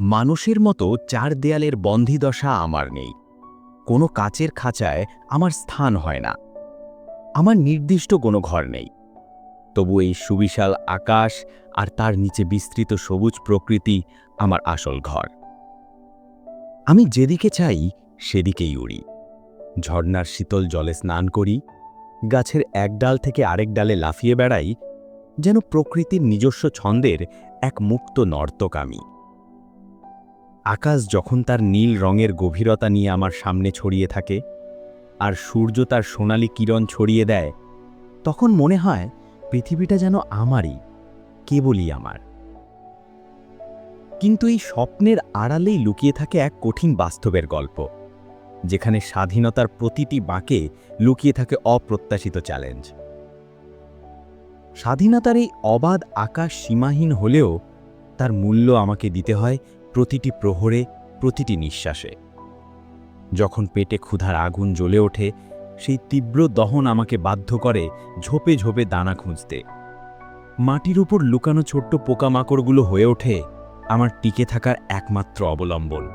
মানুষের মতো চার দেয়ালের বন্ধিদশা আমার নেই। কোনো কাচের খাঁচায় আমার স্থান হয় না। আমার নির্দিষ্ট কোনো ঘর নেই। তবু এই সুবিশাল আকাশ আর তার নিচে বিস্তৃত সবুজ প্রকৃতি আমার আসল ঘর। আমি যেদিকে চাই, সেদিকেই উড়ি। ঝর্ণার শীতল জলে স্নান করি, গাছের এক ডাল থেকে আরেক ডালে লাফিয়ে বেড়াই, যেন প্রকৃতির নিজস্ব ছন্দের এক মুক্ত নর্তক আমি। আকাশ যখন তার নীল রঙের গভীরতা নিয়ে আমার সামনে ছড়িয়ে থাকে আর সূর্য তার সোনালি কিরণ ছড়িয়ে দেয়, তখন মনে হয় পৃথিবীটা যেন আমারই, কেবলই আমার। কিন্তু এই স্বপ্নের আড়ালেই লুকিয়ে থাকে এক কঠিন বাস্তবের গল্প, যেখানে স্বাধীনতার প্রতিটি বাঁকে লুকিয়ে থাকে অপ্রত্যাশিত চ্যালেঞ্জ স্বাধীনতার এই অবাধ আকাশ সীমাহীন হলেও তার মূল্য আমাকে দিতে হয় প্রতিটি প্রহরে, প্রতিটি নিঃশ্বাসে। যখন পেটে ক্ষুধার আগুন জ্বলে ওঠে, সেই তীব্র দহন আমাকে বাধ্য করে ঝোপে ঝোপে দানা খুঁজতে। মাটির উপর লুকানো ছোট্ট পোকামাকড়গুলো হয়ে ওঠে আমার টিকে থাকার একমাত্র অবলম্বন।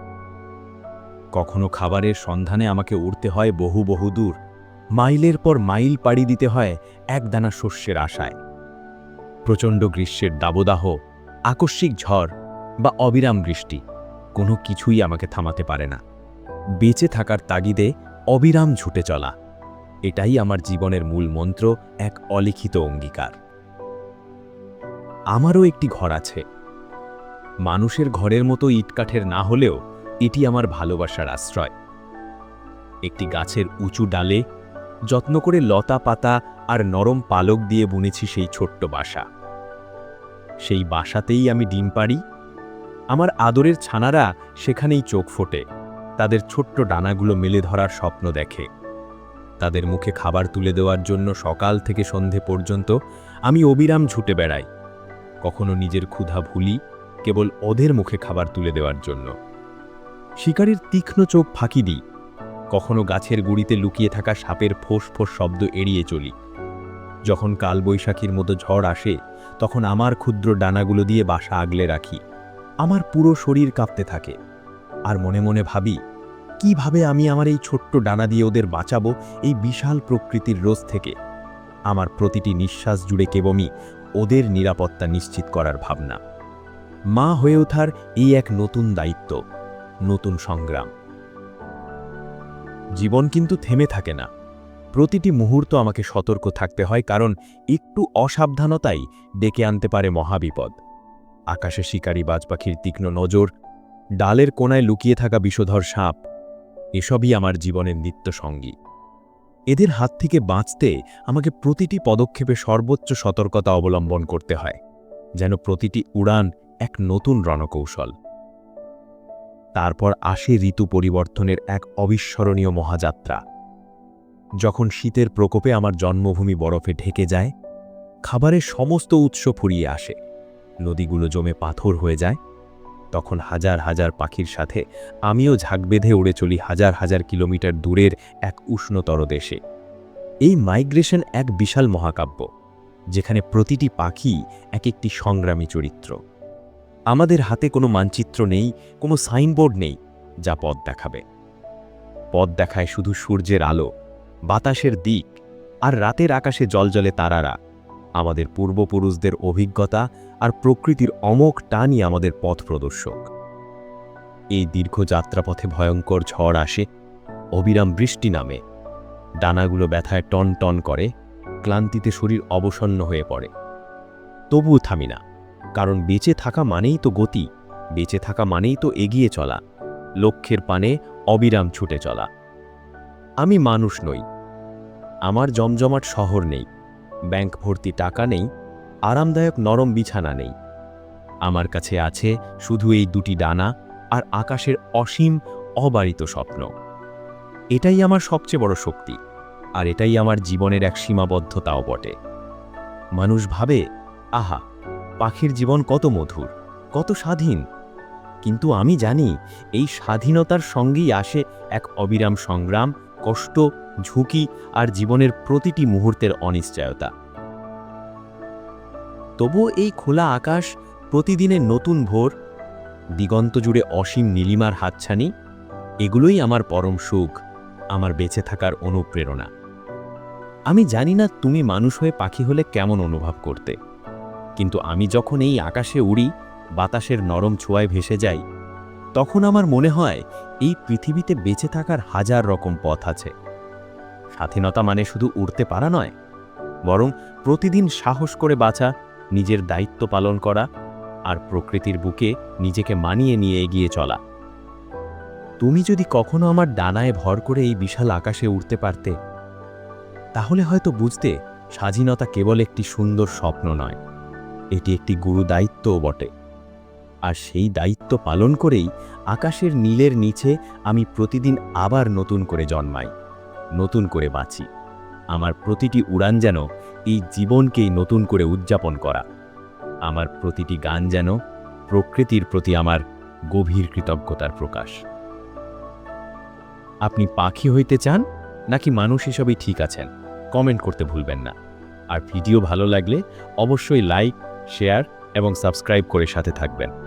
কখনো খাবারের সন্ধানে আমাকে উড়তে হয় বহু বহু দূর। মাইলের পর মাইল পাড়ি দিতে হয় এক দানা শস্যের আশায়। প্রচণ্ড গ্রীষ্মের দাবদাহ, আকস্মিক ঝড় বা অবিরাম বৃষ্টি কোনো কিছুই আমাকে থামাতে পারে না। বেঁচে থাকার তাগিদে অবিরাম ছুটে চলা, এটাই আমার জীবনের মূল মন্ত্র, এক অলিখিত অঙ্গীকার। আমারও একটি ঘর আছে। মানুষের ঘরের মতো ইটকাঠের না হলেও এটি আমার ভালোবাসার আশ্রয়। একটি গাছের উঁচু ডালে যত্ন করে লতা পাতা আর নরম পালক দিয়ে বুনেছি সেই ছোট্ট বাসা। সেই বাসাতেই আমি ডিম পাড়ি আমার আদরের ছানারা সেখানেই চোখ ফোটে। তাদের ছোট্ট ডানাগুলো মেলে ধরার স্বপ্ন দেখে। তাদের মুখে খাবার তুলে দেওয়ার জন্য সকাল থেকে সন্ধে পর্যন্ত আমি অবিরাম ছুটে বেড়াই। কখনো নিজের ক্ষুধা ভুলি, কেবল ওদের মুখে খাবার তুলে দেওয়ার জন্য। শিকারের তীক্ষ্ণ চোখ ফাঁকি দিই। কখনো গাছের গুড়িতে লুকিয়ে থাকা সাপের ফোঁস ফোঁস শব্দ এড়িয়ে চলি। যখন কালবৈশাখীর মতো ঝড় আসে, তখন আমার ক্ষুদ্র ডানাগুলো দিয়ে বাসা আগলে রাখি। আমার পুরো শরীর কাঁপতে থাকে। আর মনে মনে ভাবি, কীভাবে আমি আমার এই ছোট্ট ডানা দিয়ে ওদের বাঁচাবো এই বিশাল প্রকৃতির রোজ থেকে? আমার প্রতিটি নিঃশ্বাস জুড়ে কেবমি ওদের নিরাপত্তা নিশ্চিত করার ভাবনা। মা হয়ে ওঠার এই এক নতুন দায়িত্ব, নতুন সংগ্রাম। জীবন কিন্তু থেমে থাকে না। প্রতিটি মুহূর্ত আমাকে সতর্ক থাকতে হয় কারণ একটু অসাবধানতাই ডেকে আনতে পারে মহাবিপদ। আকাশে শিকারী বাজপাখির তীক্ষ্ণ নজর, ডালের কোনায় লুকিয়ে থাকা বিষধর সাপ, এসবই আমার জীবনের নিত্য সঙ্গী এদের হাত থেকে বাঁচতে আমাকে প্রতিটি পদক্ষেপে সর্বোচ্চ সতর্কতা অবলম্বন করতে হয়, যেন প্রতিটি উড়ান এক নতুন রণকৌশল। তারপর আসে ঋতু পরিবর্তনের এক অবিস্মরণীয় মহাযাত্রা। যখন শীতের প্রকোপে আমার জন্মভূমি বরফে ঢেকে যায়, খাবারের সমস্ত উৎস ফুরিয়ে আসে। নদীগুলো জমে পাথর হয়ে যায়। তখন হাজার হাজার পাখির সাথে আমিও ঝাঁক বেঁধে উড়ে চলি হাজার হাজার কিলোমিটার দূরের এক উষ্ণতর দেশে। এই মাইগ্রেশন এক বিশাল মহাকাব্য, যেখানে প্রতিটি পাখি এক একটি সংগ্রামী চরিত্র। আমাদের হাতে কোনো মানচিত্র নেই, কোনো সাইনবোর্ড নেই যা পথ দেখাবে। পথ দেখায় শুধু সূর্যের আলো, বাতাসের দিক আর রাতের আকাশে জলজলে তারারা। আমাদের পূর্বপুরুষদের অভিজ্ঞতা আর প্রকৃতির অমোক টানই আমাদের পথ প্রদর্শক। এই দীর্ঘ যাত্রাপথে ভয়ঙ্কর ঝড় আসে, অবিরাম বৃষ্টি নামে। ডানাগুলো ব্যথায় টন টন করে, ক্লান্তিতে শরীর অবসন্ন হয়ে পড়ে। তবুও থামি না, কারণ বেঁচে থাকা মানেই তো গতি, বেঁচে থাকা মানেই তো এগিয়ে চলা, লক্ষ্যের পানে অবিরাম ছুটে চলা। আমি মানুষ নই, আমার জমজমাট শহর নেই। ব্যাংক ভর্তি টাকা নেই, আরামদায়ক নরম বিছানা নেই। আমার কাছে আছে শুধু এই দুটি ডানা আর আকাশের অসীম, অবারিত স্বপ্ন। এটাই আমার সবচেয়ে বড় শক্তি, আর এটাই আমার জীবনের এক সীমাবদ্ধতাও বটে। মানুষ ভাবে, আহা, পাখির জীবন কত মধুর, কত স্বাধীন। কিন্তু আমি জানি, এই স্বাধীনতার সঙ্গেই আসে এক অবিরাম সংগ্রাম, কষ্ট ঝুঁকি আর জীবনের প্রতিটি মুহূর্তের অনিশ্চয়তা। তবুও এই খোলা আকাশ, প্রতিদিনের নতুন ভোর, দিগন্ত জুড়ে অসীম নীলিমার হাতছানি, এগুলোই আমার পরম সুখ, আমার বেঁচে থাকার অনুপ্রেরণা। আমি জানি না তুমি মানুষ হয়ে পাখি হলে কেমন অনুভব করতে, কিন্তু আমি যখন এই আকাশে উড়ি, বাতাসের নরম ছোঁয়ায় ভেসে যাই, তখন আমার মনে হয় এই পৃথিবীতে বেঁচে থাকার হাজার রকম পথ আছে। স্বাধীনতা মানে শুধু উড়তে পারা নয়, বরং প্রতিদিন সাহস করে বাঁচা, নিজের দায়িত্ব পালন করা আর প্রকৃতির বুকে নিজেকে মানিয়ে নিয়ে এগিয়ে চলা। তুমি যদি কখনো আমার ডানায় ভর করে এই বিশাল আকাশে উঠতে পারতে, তাহলে হয়তো বুঝতে স্বাধীনতা কেবল একটি সুন্দর স্বপ্ন নয়, এটি একটি গুরু দায়িত্বও বটে। আর সেই দায়িত্ব পালন করেই আকাশের নীলের নিচে আমি প্রতিদিন আবার নতুন করে জন্মাই। নতুন করে বাঁচি। আমার প্রতিটি উড়ান যেন এই জীবনকেই নতুন করে উদযাপন করা। আমার প্রতিটি গান যেন প্রকৃতির প্রতি আমার গভীর কৃতজ্ঞতার প্রকাশ। আপনি পাখি হইতে চান নাকি মানুষ হিসেবেই ঠিক আছেন? কমেন্ট করতে ভুলবেন না। আর ভিডিও ভালো লাগলে অবশ্যই লাইক, শেয়ার এবং সাবস্ক্রাইব করে সাথে থাকবেন।